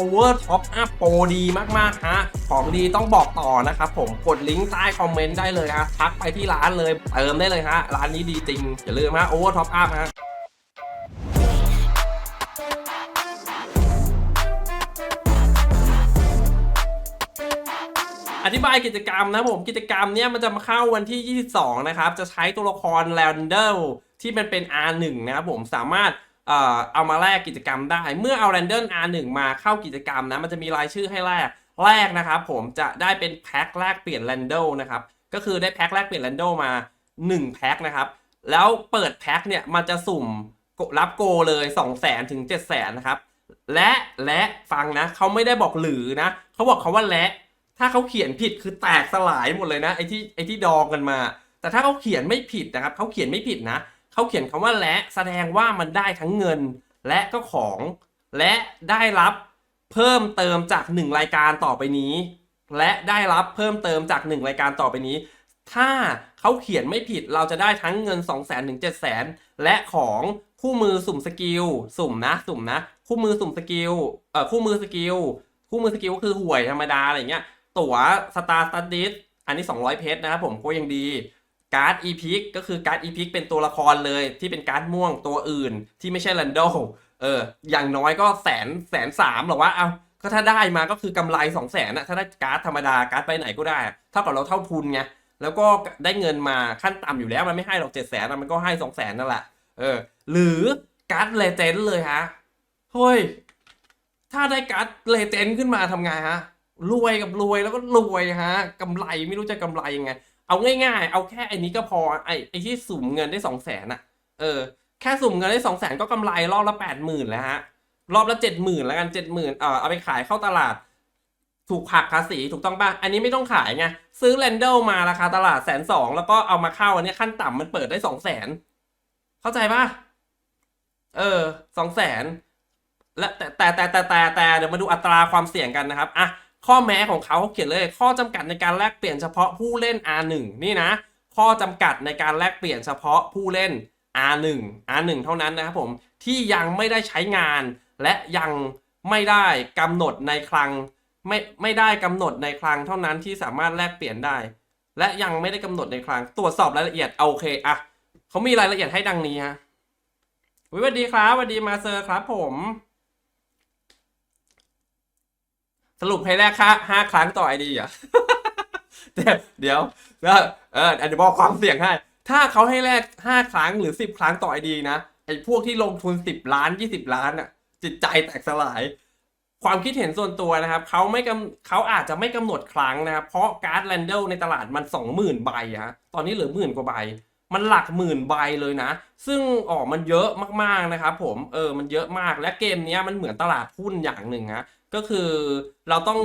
Over Top Up Pro ดีมากๆฮะของดีต้องบอกต่อนะครับผมกดลิงก์ใต้คอมเมนต์ได้เลยฮะทักไปที่ร้านเลยเติมได้เลยฮะร้านนี้ดีจริง อย่าลืมฮะ Over Top Up ฮะอธิบายกิจกรรมนะผมกิจกรรมเนี้ยมันจะมาเข้าวันที่ 22 นะครับ จะใช้ตัวละครแลนเดลที่มันเป็น R1 นะครับผมสามารถ เอามาแลกกิจกรรมได้ เมื่อเอาแรนเดล R1 มาเข้ากิจกรรมนะมันจะมีรายชื่อให้แลกแลกนะครับผมจะได้เป็นแพ็คแลกเปลี่ยนแรนเดลนะครับก็คือได้แพ็คแลกเปลี่ยนแรนเดลมา 1 แพ็คนะครับแล้วเปิดแพ็คเนี่ยมันจะสุ่มรับโกเลย2 0 0 0 0 0ถึง7 0 0 0 0นะครับและและฟังนะเขาไม่ได้บอกหรือนะเขาบอกเขาว่าและ ถ้าเขาเขียนผิดคือแตกสลายหมดเลยนะไอ้ที่ไอ้ที่ดองกันมา แต่ถ้าเขาเขียนไม่ผิดนะครับเขาเขียนไม่ผิดนะ เขาเขียนคำว่าและแสดงว่ามันได้ทั้งเงิน และก็ของ และได้รับเพิ่มเติมจากหนึ่งรายการต่อไปนี้ และได้รับเพิ่มเติมจากหนึ่งรายการต่อไปนี้ ถ้าเขาเขียนไม่ผิดเราจะได้ทั้งเงิน 2 0 0 0 0 0ถึง7 0 0 0 0 0 และของคู่มือสุ่มสกิลสุ่มนะสุ่มนะ คู่มือสุ่มสกิลเอ่อคู่มือสกิลคู่มือสกิลก็คือหวยธรรมดาอะไรเงี้ย ตั๋วสตาร์สตัดดิสอันนี้ 200 เพชรนะครับผมก็ยังดี การ์ดอีพิกก็คือการ์ดอีพิกเป็นตัวละครเลยที่เป็นการ์ดม่วงตัวอื่นที่ไม่ใช่แรนดอลเอออย่างน้อยก็แสนแสนสามหรอวะเอาก็ถ้าได้มาก็คือกำไร2 0 0แสนอะถ้าได้การ์ดธรรมดาการ์ดไปไหนก็ได้เท่ากับเราเท่าทุนไงแล้วก็ได้เงินมาขั้นต่ำอยู่แล้วมันไม่ให้หรอกเจ็ดแสนมันก็ให้2 0 0แสนนั่นแหละเออหรือการ์ดเลเจนด์เลยฮะเฮ้ยถ้าได้การ์ดเลเจนด์ขึ้นมาทำไงฮะรวยกับรวยแล้วก็รวยฮะกำไรไม่รู้จะกำไรยังไง เอาง่ายๆ เอาแค่ไอ้นี้ก็พอไอ้ไอ้ที่สุ่มเงินได้สองแสนอะเออ แค่สุ่มเงินได้สองแสนก็กำไรรอบละแปดหมื่นแล้วฮะ รอบละเจ็ดหมื่นแล้วกันเจ็ดหมื่นเออเอาไปขายเข้าตลาด ถูกหักภาษีถูกต้องป่ะ อันนี้ไม่ต้องขายไง ซื้อแรนเดลมาราคาตลาดแสนสองแล้วก็เอามาเข้าอันนี้ขั้นต่ำมันเปิดได้สองแสนเข้าใจป่ะ เออสองแสนและแต่แต่แต่แต่แต่เดี๋ยวมาดูอัตราความเสี่ยงกันนะครับอะ ข้อแม้ของเขาเขาเขียนเลย ข้อจำกัดในการแลกเปลี่ยนเฉพาะผู้เล่น R1 นี่นะ ข้อจำกัดในการแลกเปลี่ยนเฉพาะผู้เล่น R1 R1 เท่านั้นนะครับผมที่ยังไม่ได้ใช้งาน และยังไม่ได้กำหนดในคลังไม่ไม่ได้กำหนดในคลังเท่านั้นที่สามารถแลกเปลี่ยนได้ และยังไม่ได้กำหนดในคลัง ตรวจสอบรายละเอียดโอเคอะเขามีรายละเอียดให้ดังนี้ฮะสวัสดีครับสวัสดีมาเซอร์ครับผม สรุปให้แรกค่าห้าครั้งต่อไอดีอะเดี๋ยวเดี๋ยวแล้วเอออันนี้บอกความเสี่ยงให้ ถ้าเขาให้แลกห้าครั้งหรือสิบครั้งต่อไอดีนะไอพวกที่ลงทุนสิบล้านยี่สิบล้านอะ จิตใจแตกสลาย ความคิดเห็นส่วนตัวนะครับเขาไม่กำเขาอาจจะไม่กำหนดครั้งนะครับ เพราะการ์ดแรนเดลในตลาดมันสองหมื่นใบฮะตอนนี้เหลือหมื่นกว่าใบมันหลักหมื่นใบเลยนะ ซึ่งออกมันเยอะมากๆนะครับผม เออ มันเยอะมาก และเกมนี้มันเหมือนตลาดหุ้นอย่างหนึ่งฮะ ก็คือเราต้อง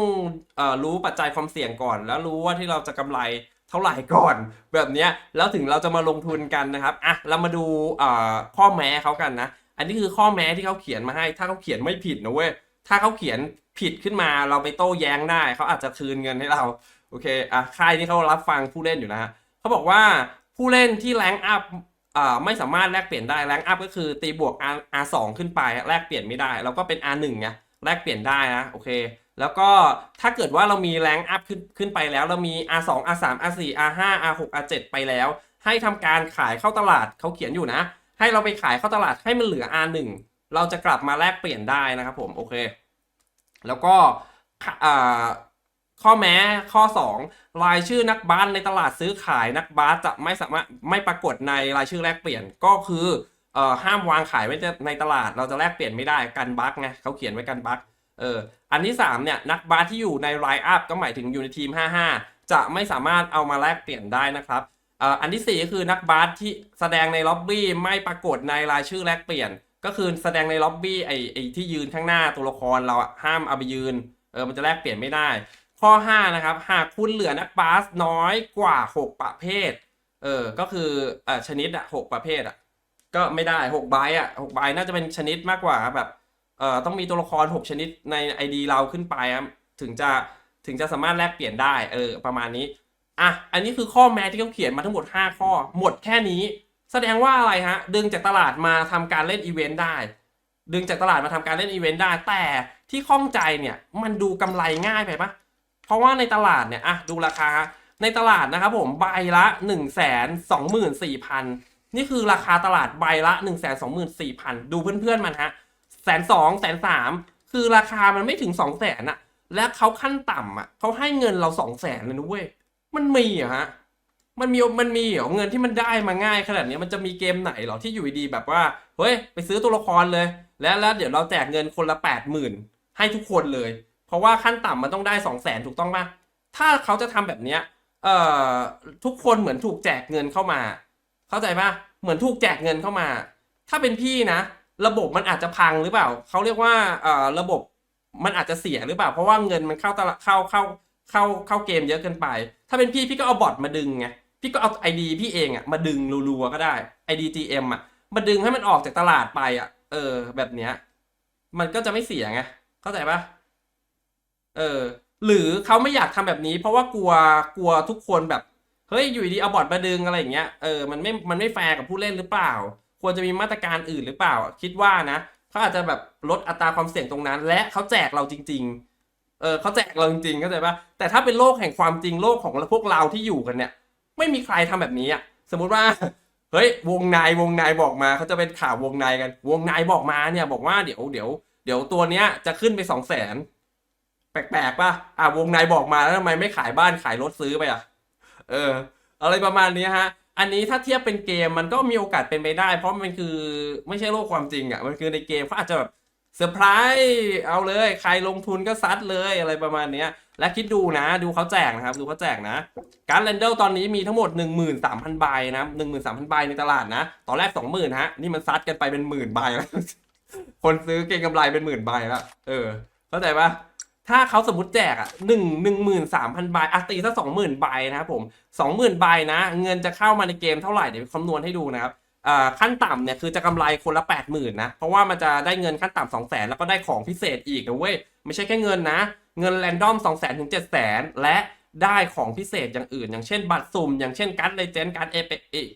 อรู้ปัจจัยความเสี่ยงก่อน แล้วรู้ว่าที่เราจะกำไรเท่าไหร่ก่อน แบบนี้แล้วถึงเราจะมาลงทุนกันนะครับอะเรามาดูข้อแม้เขากันนะ อันนี้คือข้อแม้ที่เขาเขียนมาให้ ถ้าเขาเขียนไม่ผิดนะเว้ยถ้าเขาเขียนผิดขึ้นมาเราไปโต้แย้งได้ เขาอาจจะคืนเงินให้เราโอเคอะค่ายที่เขารับฟังผู้เล่นอยู่นะฮะเขาบอกว่าผู้เล่นที่แรงอัพอ่าไม่สามารถแลกเปลี่ยนได้แรงอัพก็คือตีบวก R R2 ขึ้นไปแลกเปลี่ยนไม่ได้ เราก็เป็น R1 ไง แลกเปลี่ยนได้นะโอเค แล้วก็ถ้าเกิดว่าเรามีแรงอัพขึ้นขึ้นไปแล้ว เรามี R2 R3 R4 R5 R6 R7 ไปแล้ว ให้ทำการขายเข้าตลาดเขาเขียนอยู่นะ ให้เราไปขายเข้าตลาดให้มันเหลือ R1 เราจะกลับมาแลกเปลี่ยนได้นะครับผมโอเค แล้วก็ข้อแม้ข้อ 2 รายชื่อนักบาสในตลาดซื้อขายนักบาสจะไม่สามารถไม่ปรากฏในรายชื่อแลกเปลี่ยนก็คือ เอ่อห้ามวางขายไว้ในตลาด เราจะแลกเปลี่ยนไม่ได้กันบั๊กไงเขาเขียนไว้กันบั๊กเอออันที่3เนี่ยนักบาสที่อยู่ในไลน์อัพก็หมายถึงอยู่ในทีม 55 จะไม่สามารถเอามาแลกเปลี่ยนได้นะครับอันที่4ก็คือนักบาสที่แสดงในล็อบบี้ไม่ปรากฏในรายชื่อแลกเปลี่ยน ก็คือแสดงในล็อบบี้ไอ้ไอ้ที่ยืนข้างหน้าตัวละครเราห้ามเอาไปยืนเออมันจะแลกเปลี่ยนไม่ได้ ข้อ 5 นะครับ หากคุณเหลือนักบาสน้อยกว่า 6 ประเภทเออก็คืออชนิดอะหกประเภทอะ ก็ไม่ได้6ใบอะหกใบน่าจะเป็นชนิดมากกว่าแบบเอ่อต้องมีตัวละคร6ชนิดใน ID เราขึ้นไปครับถึงจะถึงจะสามารถแลกเปลี่ยนได้เออประมาณนี้อะอันนี้คือข้อแม้ที่เขาเขียนมาทั้งหมด 5 ข้อ หมดแค่นี้ แสดงว่าอะไรฮะดึงจากตลาดมาทำการเล่นอีเวนต์ได้ ดึงจากตลาดมาทำการเล่นอีเวนต์ได้ แต่ที่ข้องใจเนี่ยมันดูกำไรง่ายไปปะเพราะว่าในตลาดเนี่ยอะดูราคาในตลาดนะครับผมใบละ1นึ่งแสนสองหมื่ นี่คือราคาตลาดใบละ1นึ่งแสนสองหมื่นสี่พันดูเพื่อนๆมันฮะแสนสองแสนสามคือราคามันไม่ถึงสองแสนอะและเขาขั้นต่ำอะเขาให้เงินเราสองแสนเลยนะเว้ย มันมีเหรอฮะ มันมีมันมีเหรอเงินที่มันได้มาง่ายขนาดนี้มันจะมีเกมไหนหรอที่อยู่ดีๆแบบว่าเฮ้ยไปซื้อตัวละครเลย แล้วแล้วเดี๋ยวเราแจกเงินคนละแปดหมื่นให้ทุกคนเลย เพราะว่าขั้นต่ำมันต้องได้สองแสนถูกต้องปะถ้าเขาจะทำแบบเนี้ยเอ่อทุกคนเหมือนถูกแจกเงินเข้ามา เข้าใจปะเหมือนถูกแจกเงินเข้ามา ถ้าเป็นพี่นะ ระบบมันอาจจะพังหรือเปล่าเขาเรียกว่าเอ่อระบบมันอาจจะเสียหรือเปล่า เพราะว่าเงินมันเข้าตลาดเข้าเข้าเข้าเข้าเกมเยอะเกินไป ถ้าเป็นพี่พี่ก็เอาบอทมาดึงไงพี่ก็เอาไอดีพี่เองอะมาดึงรัวๆก็ได้ ID GM อะมาดึงให้มันออกจากตลาดไปอะ เออ แบบเนี้ย มันก็จะไม่เสียไงเข้าใจปะเออ หรือเขาไม่อยากทำแบบนี้ เพราะว่ากลัวกลัวทุกคนแบบ เฮ้ยอยู่ดีเอาบอทมาดึงอะไรอย่างเงี้ยเออมันไม่มันไม่แฟร์กับผู้เล่นหรือเปล่า ควรจะมีมาตรการอื่นหรือเปล่า คิดว่านะเขาอาจจะแบบลดอัตราความเสี่ยงตรงนั้น และเขาแจกเราจริง ๆ เออเขาแจกเราจริงๆเข้าใจปะแต่ถ้าเป็นโลกแห่งความจริงโลกของพวกเราที่อยู่กันเนี่ย ไม่มีใครทำแบบนี้อะสมมุติว่าเฮ้ยวงในวงในบอกมาเขาจะเป็นข่าววงในกัน วงในบอกมาเนี่ยบอกว่าเดี๋ยวเดี๋ยวเดี๋ยวตัวเนี้ยจะขึ้นไปสองแสนแปลกๆป่ะอ่าวงในบอกมาแล้วทำไมไม่ขายบ้านขายรถซื้อไปอะ เออ อะไรประมาณนี้ฮะ อันนี้ถ้าเทียบเป็นเกมมันก็มีโอกาสเป็นไปได้ เพราะมันคือไม่ใช่โลกความจริงอะ มันคือในเกมเขาอาจจะแบบเซอร์ไพรส์เอาเลย ใครลงทุนก็ซัดเลยอะไรประมาณนี้และคิดดูนะ ดูเขาแจกนะครับ ดูเขาแจกนะการแรนเดลตอนนี้มีทั้งหมด 13,000 ใบนะ13,000 ใบในตลาดนะ ตอนแรก 20,000 ฮะ นี่มันซัดกันไปเป็นหมื่นใบแล้ว คนซื้อเก็งกำไรเป็นหมื่นใบแล้ว เออ เข้าใจปะ ถ้าเขาสมมติแจกอะหนึ่งหนึ่งหมื่นสามพันใบอะตีซะสองหมื่นใบนะครับผมสองหมื่นใบนะ เงินจะเข้ามาในเกมเท่าไหร่เดี๋ยวคำนวณให้ดูนะครับขั้นต่ำเนี่ยคือจะกำไรคนละแปดหมื่นนะ เพราะว่ามันจะได้เงินขั้นต่ำสองแสนแล้วก็ได้ของพิเศษอีกนะเว้ย ไม่ใช่แค่เงินนะ เงินแรนดอม2 0 0 0 0 0 ถึง 7 0 0 0 0 และได้ของพิเศษอย่างอื่น อย่างเช่นบัตรสุ่ม อย่างเช่นการ์ดเลเจนด์การ์ดเอ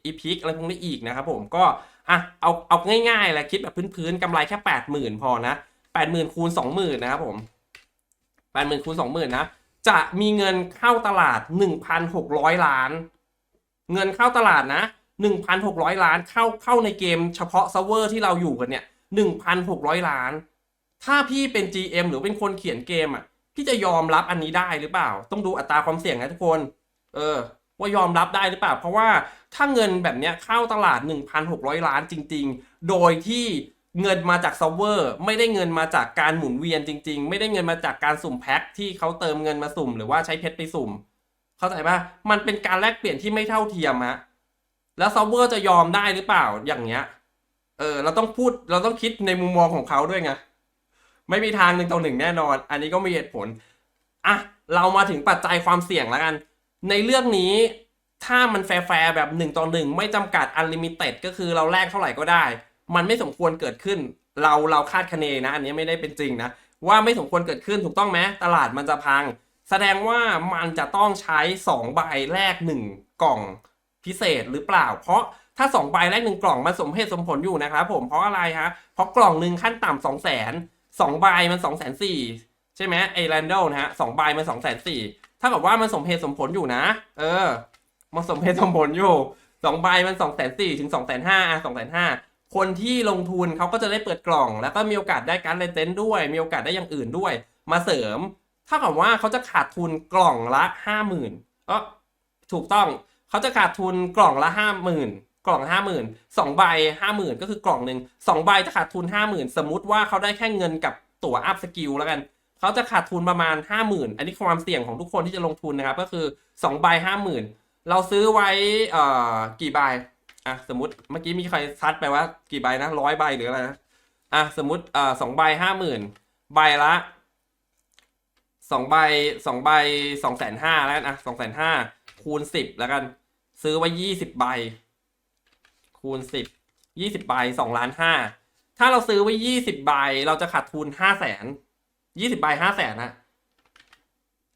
อีพิกอะไรพวกนี้อีกนะครับผมก็อะเอาเอาง่ายๆแหละคิดแบบพื้นๆกำไรแค่ 80,000 พอนะ 80,000คูณ20,000 นะครับผม 80,000คูณ20,000นะ จะมีเงินเข้าตลาด1,600ล้าน เงินเข้าตลาดนะ1,600ล้านเข้าเข้าในเกมเฉพาะเซิร์ฟเวอร์ที่เราอยู่กันเนี่ย1,600ล้าน ถ้าพี่เป็น GM หรือเป็นคนเขียนเกมอะพี่จะยอมรับอันนี้ได้หรือเปล่า ต้องดูอัตราความเสี่ยงนะทุกคน เออ ว่ายอมรับได้หรือเปล่า เพราะว่าถ้าเงินแบบเนี้ยเข้าตลาด 1,600 ล้านจริง ๆ โดยที่ เงินมาจากเซิร์ฟเวอร์ไม่ได้เงินมาจากการหมุนเวียนจริง ๆ ไม่ได้เงินมาจากการสุ่มแพ็คที่เขาเติมเงินมาสุ่ม หรือว่าใช้เพชรไปสุ่ม เข้าใจปะมันเป็นการแลกเปลี่ยนที่ไม่เท่าเทียมฮะแล้วเซิร์ฟเวอร์จะยอมได้หรือเปล่าอย่างเงี้ย เออ เราต้องพูดเราต้องคิดในมุมมองของเขาด้วยไงไม่มีทางหนึ่งต่อหนึ่งแน่นอน อันนี้ก็มีเหตุผลอะเรามาถึงปัจจัยความเสี่ยงแล้วกัน ในเรื่องนี้ถ้ามันแฟร์แบบหนึ่งต่อหนึ่งไม่จำกัดอันลิมิเต็ดก็คือเราแลกเท่าไหร่ก็ได้ มันไม่สมควรเกิดขึ้น เราเราคาดคะเนนะอันนี้ไม่ได้เป็นจริงนะว่าไม่สมควรเกิดขึ้นถูกต้องไหมตลาดมันจะพัง แสดงว่ามันจะต้องใช้ 2 ใบแลก1 กล่องพิเศษหรือเปล่า เพราะถ้า 2 ใบแลก1 กล่องมันสมเหตุสมผลอยู่นะครับผมเพราะอะไรฮะเพราะกล่องหนึ่งขั้นต่ำสองแสนสองใบมันสองแสนสี่ใช่ไหมไอแรนดอลนะฮะสองใบมันสองแสนสี่ถ้ากับว่ามันสมเหตุสมผลอยู่นะ เออ มันสมเหตุสมผลอยู่สองใบมันสองแสนสี่ถึงสองแสนห้าสองแสนห้า คนที่ลงทุนเขาก็จะได้เปิดกล่อง แล้วก็มีโอกาสได้การเลเจนด้วย มีโอกาสได้อย่างอื่นด้วย มาเสริมถ้ากับว่าเขาจะขาดทุนกล่องละห้าหมื่นก็ถูกต้องเขาจะขาดทุนกล่องละห้าหมื่นกล่องห้าหมื่นสองใบห้าหมื่นก็คือกล่องหนึ่งสองใบจะขาดทุนห้าหมื่นสมมุติว่าเขาได้แค่เงินกับตั๋วอัพสกิลแล้วกันเขาจะขาดทุนประมาณห้าหมื่นอันนี้ความเสี่ยงของทุกคนที่จะลงทุนนะครับ ก็คือสองใบห้าหมื่นเราซื้อไว้เอ่อกี่ใบ อะสมมติเมื่อกี้มีใครซัดไปว่ากี่ใบนะร้อยใบหรืออะไรนะอะสมมติเอ่อสองใบห้าหมื่นใบละสองใบสองใบสองแสนห้าแล้วกันอะสองแสนห้าคูณสิบแล้วกัน ซื้อไว้ยี่สิบใบ คูณสิบยี่สิบใบสองล้านห้าถ้าเราซื้อไว้ยี่สิบใบ เราจะขาดทุนห้าแสนยี่สิบใบห้าแสนนะ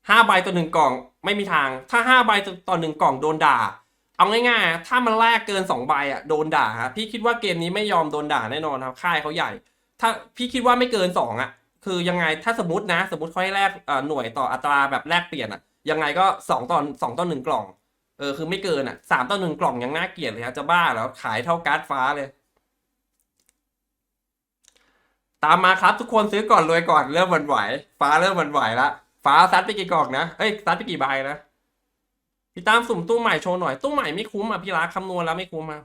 ห้าใบต่อหนึ่งกล่องไม่มีทาง ถ้าห้าใบต่อหนึ่งกล่องโดนด่า เอาง่ายๆ ถ้ามันแลกเกินสองใบอะโดนด่าครับพี่คิดว่าเกมนี้ไม่ยอมโดนด่าแน่นอนครับค่ายเขาใหญ่ ถ้าพี่คิดว่าไม่เกินสองอะ คือยังไงถ้าสมมตินะ สมมติเขาให้แลกอ่อหน่วยต่ออัตราแบบแลกเปลี่ยนอะ ยังไงก็สองต่อสองต่อหนึ่งกล่องเออคือไม่เกินอะสามต่อหนึ่งกล่องยังน่าเกลียดเลยครับจะบ้าแล้วขายเท่าการ์ดฟ้าเลย ตามมาครับทุกคนซื้อก่อนรวยก่อนเริ่มหวันไหว ฟ้าเริ่มหวันไหวละฟ้าซัดไปกี่กล่องนะเอ้ยซัดไปกี่ใบนะ พี่ตามสุ่มตู้ใหม่โชว์หน่อยตู้ใหม่ไม่คุ้มอะพี่รักคำนวณแล้วไม่คุ้มอะ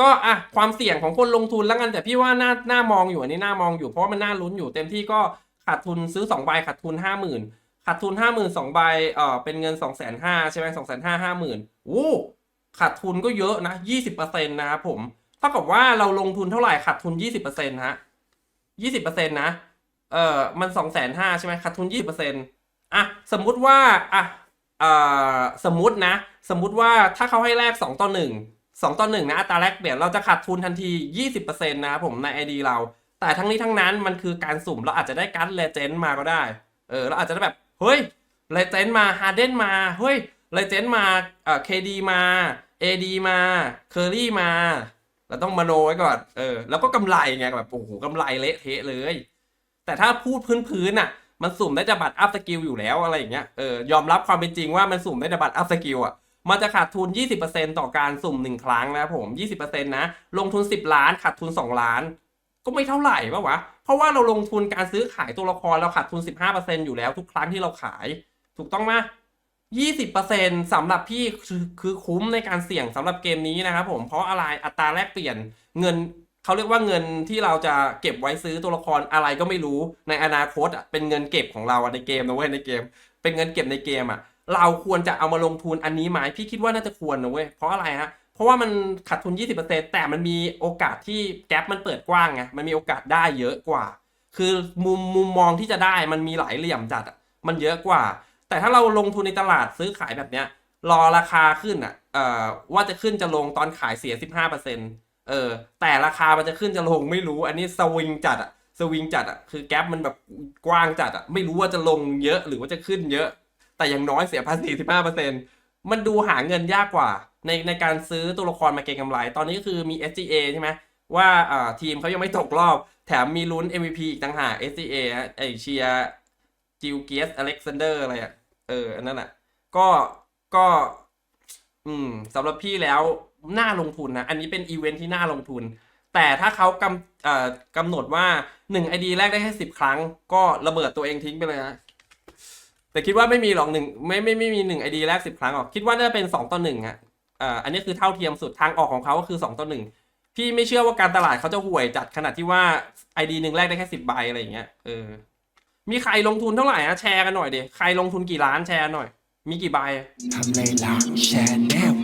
ก็อะความเสี่ยงของคนลงทุนแล้วกันแต่พี่ว่าน่าน่ามองอยู่อันนี้น่ามองอยู่เพราะมันน่าลุ้นอยู่เต็มที่ก็ขาดทุนซื้อสองใบขาดทุนห้าหมื่นขาดทุนห้าหมื่นสองใบเอ่อเป็นเงินสองแสนห้าใช่ไหมสองแสนห้าห้าหมื่นโอ้ขาดทุนก็เยอะนะยี่สิบเปอร์เซ็นต์นะครับผมเท่ากับว่าเราลงทุนเท่าไหร่ขาดทุนยี่สิบเปอร์เซ็นต์ฮะยี่สิบเปอร์เซ็นต์นะเออมันสองแสนห้าใช่ไหมขาดทุนยี่สิบเปอร์เซ็นต์อะสมมุติว่าอะ สมมตินะ สมมติว่าถ้าเขาให้แลกสองต่อหนึ่งสองต่อหนึ่งนะอัตราแลกเปลี่ยนเราจะขาดทุนทันทียี่สิบเปอร์เซ็นต์นะครับผมในไอดีเรา แต่ทั้งนี้ทั้งนั้นมันคือการสุ่มเราอาจจะได้การ์ดเลเจนด์มาก็ได้เออเราอาจจะได้แบบ เฮ้ยเลเจนด์มาฮาร์เดนมา เฮ้ยเลเจนด์มาเอ่อเคดีมาเอดีมาเคอรี่มา เราต้องมโนไว้ก่อนเออแล้วก็กำไรไงแบบโอ้โหกำไรเละเทะเลย แต่ถ้าพูดพื้นๆน่ะ มันสุ่มได้แต่บัตรอัพสกิลอยู่แล้วอะไรอย่างเงี้ยเออยอมรับความเป็นจริงว่ามันสุ่มได้แต่บัตรอัพสกิลอะมันจะขาดทุน 20%ต่อการสุ่ม 1 ครั้งนะผม 20%นะ ลงทุน 10 ล้าน ขาดทุน 2 ล้าน ก็ไม่เท่าไหร่ปะวะ เพราะว่าเราลงทุนการซื้อขายตัวละครเราขาดทุน 15%อยู่แล้วทุกครั้งที่เราขาย ถูกต้องไหม20%สำหรับพี่คือคือคุ้มในการเสี่ยงสำหรับเกมนี้นะครับผม เพราะอะไร อัตราแลกเปลี่ยนเงิน เขาเรียกว่าเงินที่เราจะเก็บไว้ซื้อตัวละครอะไรก็ไม่รู้ในอนาคตอะเป็นเงินเก็บของเราในเกมนะเว้ยในเกม เป็นเงินเก็บในเกมอะ เราควรจะเอามาลงทุนอันนี้ไหมพี่คิดว่าน่าจะควรนะเว้ยเพราะอะไรฮะเพราะว่ามันขาดทุน 20%แต่มันมีโอกาสที่แกลบมันเปิดกว้างไงมันมีโอกาสได้เยอะกว่า คือมุมมุมมองที่จะได้มันมีหลายเหลี่ยมจัดอะมันเยอะกว่า แต่ถ้าเราลงทุนในตลาดซื้อขายแบบเนี้ยรอราคาขึ้นอะเอ่อว่าจะขึ้นจะลงตอนขายเสีย 15% เออ แต่ราคามันจะขึ้นจะลงไม่รู้ อันนี้สวิงจัดอะสวิงจัดอะคือแก๊ปมันแบบกว้างจัดอะไม่รู้ว่าจะลงเยอะหรือว่าจะขึ้นเยอะ แต่อย่างน้อยเสียภาษี15%มันดูหาเงินยากกว่า ในในการซื้อตัวละครมาเก็งกำไร ตอนนี้ก็คือมี SGA ใช่ไหมว่าอ่าทีมเขายังไม่ตกรอบ แถมมีลุ้น MVP อีกต่างหาก SGA ไอเชียจิลเกียสอเล็กซานเดอร์อะไรอะเอออันนั้นอะก็ก็ อืมสำหรับพี่แล้ว น่าลงทุนนะ อันนี้เป็นอีเวนท์ที่น่าลงทุน แต่ถ้าเขากำกำหนดว่า 1 ID แรกได้แค่สิบครั้ง ก็ระเบิดตัวเองทิ้งไปเลยนะ แต่คิดว่าไม่มีหรอกหนึ่งไม่ไม่ไม่มีหนึ่งไอดีแรกสิบครั้งหรอก คิดว่าน่าจะเป็นสองต่อหนึ่งอะอันนี้คือเท่าเทียมสุดทางออกของเขาก็คือสองต่อหนึ่งพี่ไม่เชื่อว่าการตลาดเขาจะห่วยจัดขนาดที่ว่าไอดีหนึ่งแรกได้แค่สิบใบอะไรอย่างเงี้ยเออมีใครลงทุนเท่าไหร่อะแชร์กันหน่อยดิใครลงทุนกี่ล้านแชร์หน่อย มีกี่ใบทำไรล่ะแชนแน